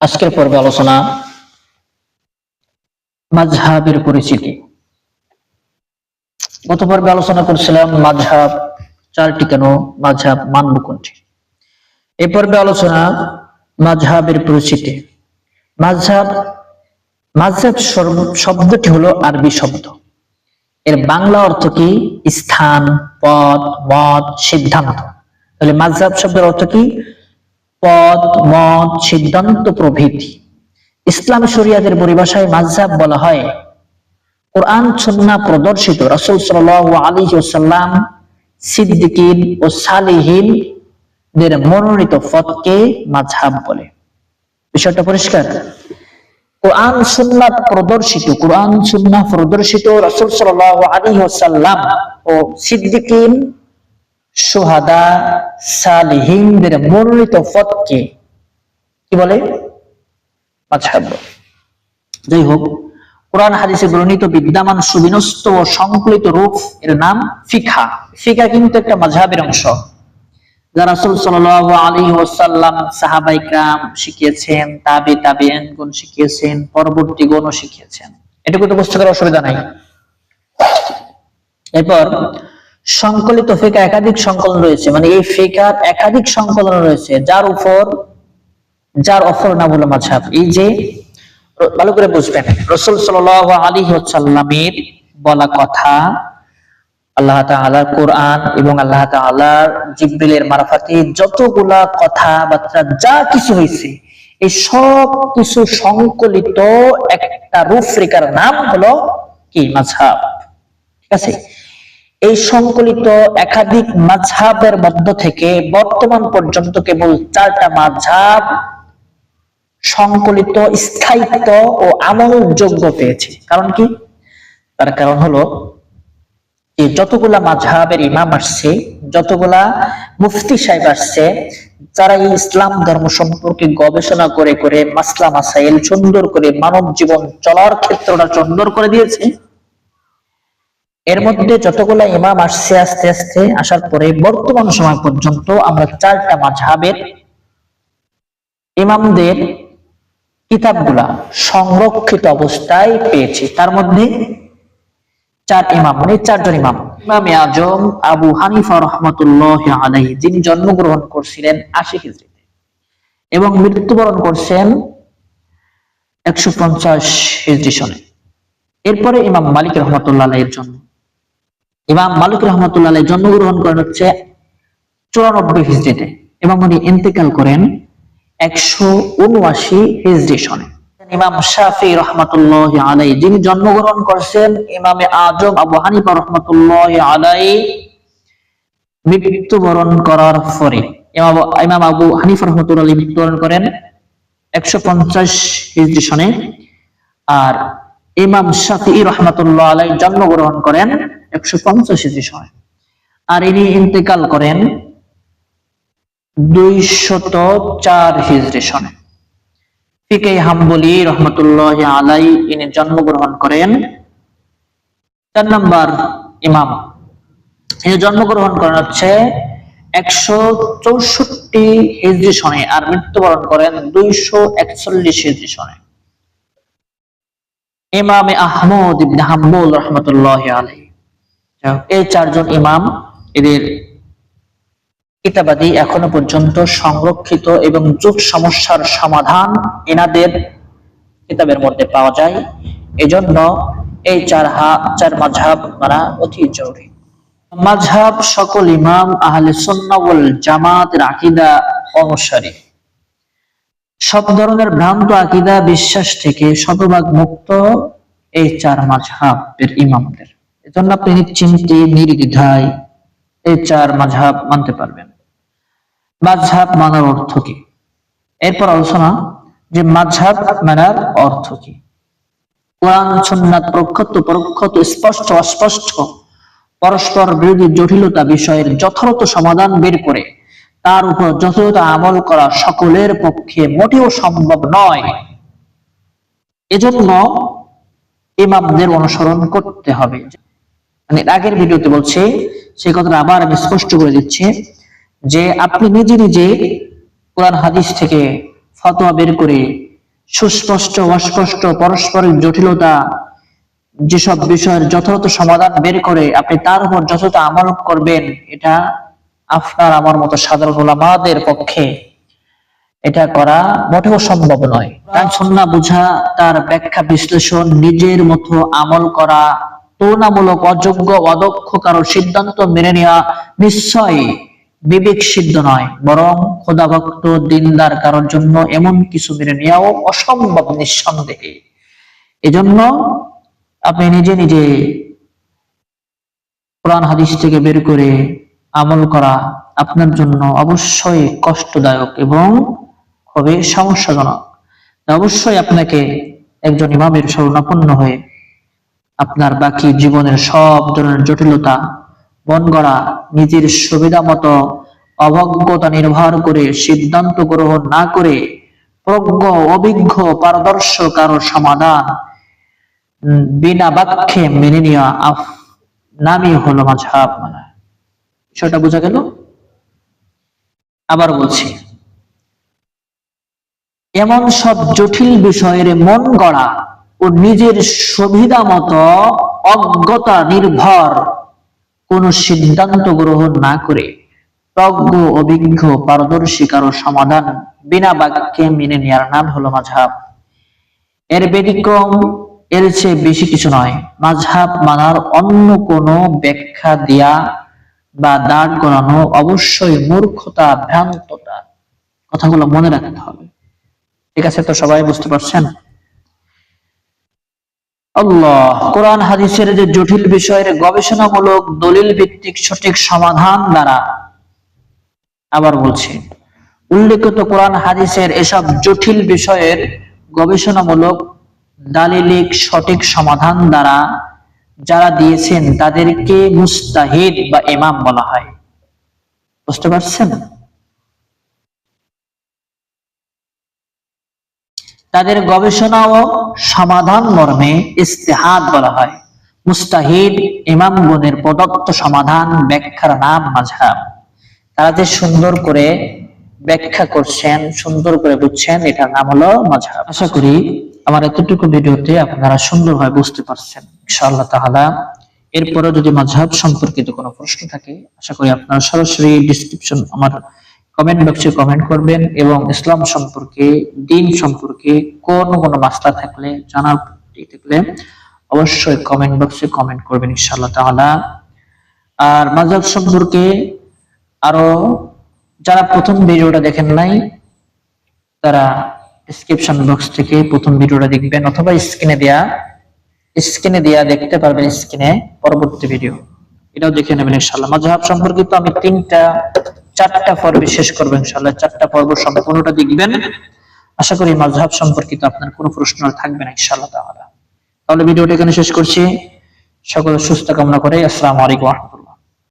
আজকের পর্বে আলোচনা মাঝহাবের পরিচিতি। গত পর্বে আলোচনা করছিলাম মাঝহাব চারটি কেন মাঝহাব মানব কোনটি? এ পর্বে আলোচনা মাঝহাবের পরিচিতি। মাঝহাব মাঝহাব শব্দটি হলো আরবি শব্দ। এর বাংলা অর্থ কি? স্থান পদ মত, সিদ্ধান্ত। তাহলে মাঝহাব শব্দের অর্থ কি? পদ, মত, সিদ্ধান্ত প্রভৃতি। ইসলাম শরিয়াদের পরিভাষায় মাঝহাব বলা হয়, কোরআন, সুন্নাহ প্রদর্শিত। রাসূল সাল্লাল্লাহু আলাইহি ওয়াসাল্লাম সিদ্দিকিন ও সালিহিন মনোনীত পথকে মাঝহাব বলে। বিষয়টা পরিষ্কার? কোরআন, সুন্নাহ প্রদর্শিত, কোরআন, সুন্নাহ প্রদর্শিত রাসূল সাল্লাল্লাহু আলাইহি ওয়াসাল্লাম ও সিদ্দিকিন সোহাদা মনোনীত কি বলে? যাই হোক কোরআন হাদিসে বর্ণিত বিদ্যমান সুবিনস্ত ও সংকলিত রূপ এর নাম ফিখা। ফিখা কিন্তু একটা মাঝহাবের অংশ। যারা রাসুল সাহাবাই ক্রাম শিখিয়েছেন, তাবে তাবে গুণ শিখিয়েছেন পরবর্তী গণও শিখিয়েছেন। এটুকু তো বুঝতে করার অসুবিধা নাই। এরপর সংকলিত ফিকা একাধিক সংকলন রয়েছে। মানে এই ফিকার একাধিক সংকলন রয়েছে, যার উপর, যার অফর নাম হলো মাঝহাব। এই যে, ভালো করে বুঝবেন। রসুল সাল্লাল্লাহু আলাইহি ওয়াসাল্লামের বলা কথা, আল্লাহ তাআলার কোরআন এবং আল্লাহ তাআলার জিব্রিলের মারফাতে যতগুলা কথাবার্তা যা কিছু হয়েছে, এই সব কিছু সংকলিত একটা রূপরেখার নাম হলো কি? মাঝহাব। ঠিক আছে? এই সংকলিত একাধিক মাঝহাবের মধ্য থেকে বর্তমান পর্যন্ত কেবল চারটা মাঝহাব সংকলিত, স্থায়িত্ব ও আমলযোগ্য পেয়েছে। কারণ কি? তার কারণ হলো, যে যতগুলা মাঝহাবের ইমাম আসছে, যতগুলা মুফতি সাহেব আসছে, যারা এই ইসলাম ধর্ম সম্পর্কে গবেষণা করে করে মাসলা, মাসাইল সুন্দর করে মানব জীবন চলার ক্ষেত্রটা সুন্দর করে দিয়েছে এর মধ্যে যতগুলা ইমাম আসছে, আস্তে আস্তে আসার পরে বর্তমান সময় পর্যন্ত আমরা চারটা মাঝহাবের ইমামদের কিতাবগুলা সংরক্ষিত অবস্থায় পেয়েছি। তার মধ্যে চার ইমাম মানে চারজন ইমাম। ইমামে আজম, আবু হানিফা রহমতুল্লাহ আলাইহি, যিনি জন্মগ্রহণ করছিলেন আশি হিজরিতে এবং মৃত্যুবরণ করছেন একশো পঞ্চাশ হিজরি সনে। এরপরে ইমাম মালিক রহমতুল্লাহ আলাইহির জন্ম। ইমাম মালিক রহমতুল্লাহ জন্মগ্রহণ করেন হচ্ছে চুরানব্বই হিজরিতে এবং উনি ইন্তেকাল করেন একশো উনআশি হিজরি সনে। ইমাম শাফি রহমতুল্লাহ আলাই যিনি জন্মগ্রহণ করছেন ইমামে আজম আবু হানিফা রহমতুল্লাহ আলাই মৃত্যুবরণ করার পরে ইমাম আবু- হানিফা আলাই মৃত্যুবরণ করেন একশো পঞ্চাশ হিজরি সনে। আর ইমাম শাফি রহমতুল্লাহ আলাই জন্মগ্রহণ করেন একশো পঞ্চাশ আর ইনি ইন্তেকাল করেন দুইশত চার সনে। ফিকে হাম্বলি রহমতুল্লাহ আলাই ইনি জন্মগ্রহণ করেন। চার ইমাম। ইনি জন্মগ্রহণ করেন হচ্ছে একশো চৌষট্টি হিজরি সনে আর মৃত্যুবরণ করেন দুইশো একচল্লিশ হিজরি সনে। ইমামে আহমদ ইবনে হাম্বল রহমতুল্লাহ আলাই এই চারজন ইমাম এদের কিতাবাদি এখনও পর্যন্ত সংরক্ষিত এবং যুগ সমস্যার সমাধান এনাদের কিতাবের মধ্যে পাওয়া যায়। এজন্য এই চার হা, চার মাঝহাব মানা অতি জরুরি। মাঝহাব সকল ইমাম আহলে সুন্নাহ ওয়াল জামাতের আকীদা অনুসারী। সব ধরনের ভ্রান্ত আকিদা, বিশ্বাস থেকে শতভাগ মুক্ত এই চার মাঝহাবের ইমামদের। এজন্য আপনি নিশ্চিন্তে নির্দ্বিধায় এই চার মাঝহাব মানতে পারবেন। মাঝহাব মানার অর্থ কি? এরপর আলোচনা যে মাঝহাব মানার অর্থ কি? কোরআন সুন্নাত প্রক্ষত পরোক্ষত স্পষ্ট, অস্পষ্ট, পরস্পর বিরোধী জটিলতা বিষয়ের যথাযথ সমাধান বের করে তার উপর যথাযথ আমল করা সকলের পক্ষে মোটেও সম্ভব নয়। এজন্য ইমামদের অনুসরণ করতে হবে। মানে আগের ভিডিওতে বলছে, সেই কথাটা আবার আমি স্পষ্ট করে দিচ্ছি যে আপনি নিজে নিজে কোরআন হাদিস থেকে ফতোয়া বের করে সুস্পষ্ট, অস্পষ্ট পারস্পরিক জটিলতা যেসব বিষয়ের যথাযথ সমাধান বের করে আপনি তার উপর যথাযথ আমল করবেন, এটা আপনার আমার মতো সাধারণ ওলামাদের পক্ষে এটা করা মোটেও সম্ভব নয়। তার সন্না বুঝা, তার ব্যাখ্যা বিশ্লেষণ, নিজের মতো আমল করা তুলনামূলক অযোগ্য, অদক্ষ কারও সিদ্ধান্ত মেনে নেওয়া নিশ্চয়ই বিবেক সিদ্ধ নয়। বরং খোদাভক্ত, দিনদার কারোর জন্য এমন কিছু মেনে নেওয়াও অসম্ভব নিঃসন্দেহে। এজন্য আপনি নিজে নিজে কোরআন হাদিস থেকে বের করে আমল করা আপনার জন্য অবশ্যই কষ্টদায়ক এবং খুবই সমস্যাজনক অবশ্যই আপনাকে একজন ইমামের শরণাপন্ন হয়ে আপনার বাকি জীবনের সব ধরনের জটিলতা মন গড়া, নিজের সুবিধা মতো অভজ্ঞতা নির্ভর করে সিদ্ধান্ত গ্রহণ না করে প্রজ্ঞ, অভিজ্ঞ, পারদর্শক কারও সমাধান বিনা বাক্যে মেনে নেওয়া নামই হলো মাঝহাব মানা। বিষয়টা বোঝা গেল? আবার বলছি। এমন সব জটিল বিষয়ের মন গড়া ও নিজের সুবিধা মতো অজ্ঞতা নির্ভর কোন সিদ্ধান্ত গ্রহণ না করে প্রজ্ঞ অভিজ্ঞ পারদর্শী কারও সমাধান বিনা বাক্যে মেনে নেওয়ার নাম হলো মাঝহাব। এর ব্যতিক্রম, এর চেয়ে বেশি কিছু নয়। মাঝহাব মানার অন্য কোনো ব্যাখ্যা দেয়া বা দাঁড় করানো অবশ্যই মূর্খতা, ভ্রান্ততা, কথাগুলো মনে রাখতে হবে। ঠিক আছে তো সবাই, বুঝতে পারছেন? আল্লাহ, কোরআন হাদিসের যে জটিল বিষয়ের গবেষণামূলক দলিল ভিত্তিক সঠিক সমাধান দ্বারা আবার বলছি, উল্লেখিত কোরআন হাদিসের এসব জটিল বিষয়ের গবেষণামূলক দালিলিক সঠিক সমাধান দ্বারা যারা দিয়েছেন তাদেরকে মুস্তাহিদ বা ইমাম বলা হয়। বুঝতে পারছেন? তাদের গবেষণা ও সমাধান মর্মে ইস্তেহাদ বলা হয়। মুস্তাহিদ ইমামগণের প্রদত্ত সমাধান ব্যাখ্যার নাম মাঝহাব তারা যে সুন্দর করে ব্যাখ্যা করছেন, সুন্দর করে বুঝছেন, এটার নাম হলো মাঝহাব আশা করি আমার এতটুকু ভিডিওতে আপনারা সুন্দরভাবে বুঝতে পারছেন। ইনশাআল্লাহ তাআলা এরপরে যদি মাঝহাব সম্পর্কিত কোনো প্রশ্ন থাকে, আশা করি আপনারা সরাসরি ডিসক্রিপশন আমার কমেন্ট বক্সে কমেন্ট করবেন এবং ইসলাম সম্পর্কে, দিন সম্পর্কে কোন কোনো মাসলা থাকলে জানার থাকলে অবশ্যই কমেন্ট বক্সে কমেন্ট করবেন ইনশাআল্লাহ তাআলা। আর মাযহাব সম্পর্কে আরও যারা প্রথম ভিডিওটা দেখেন নাই, তারা ডেসক্রিপশন বক্স থেকে প্রথম ভিডিওটা দেখবেন অথবা স্ক্রিনে দেয়া স্ক্রিনে দেয়া দেখতে পারবেন স্ক্রিনে পরবর্তী ভিডিও এটাও দেখে নেবেন ইনশাআল্লাহ। মাযহাব সম্পর্কিত আমি তিনটা চারটা পর্বে শেষ করবেন ইনশাআল্লাহ, চারটা পর্ব সম্পূর্ণটা দেখবেন। আশা করি মাযহাব সম্পর্কিত আপনার কোনো প্রশ্ন আর থাকবে না ইনশাআল্লাহ তাহলে ভিডিওটা এখানে শেষ করছি। সকল সুস্থ কামনা করে, আসসালামু আলাইকুম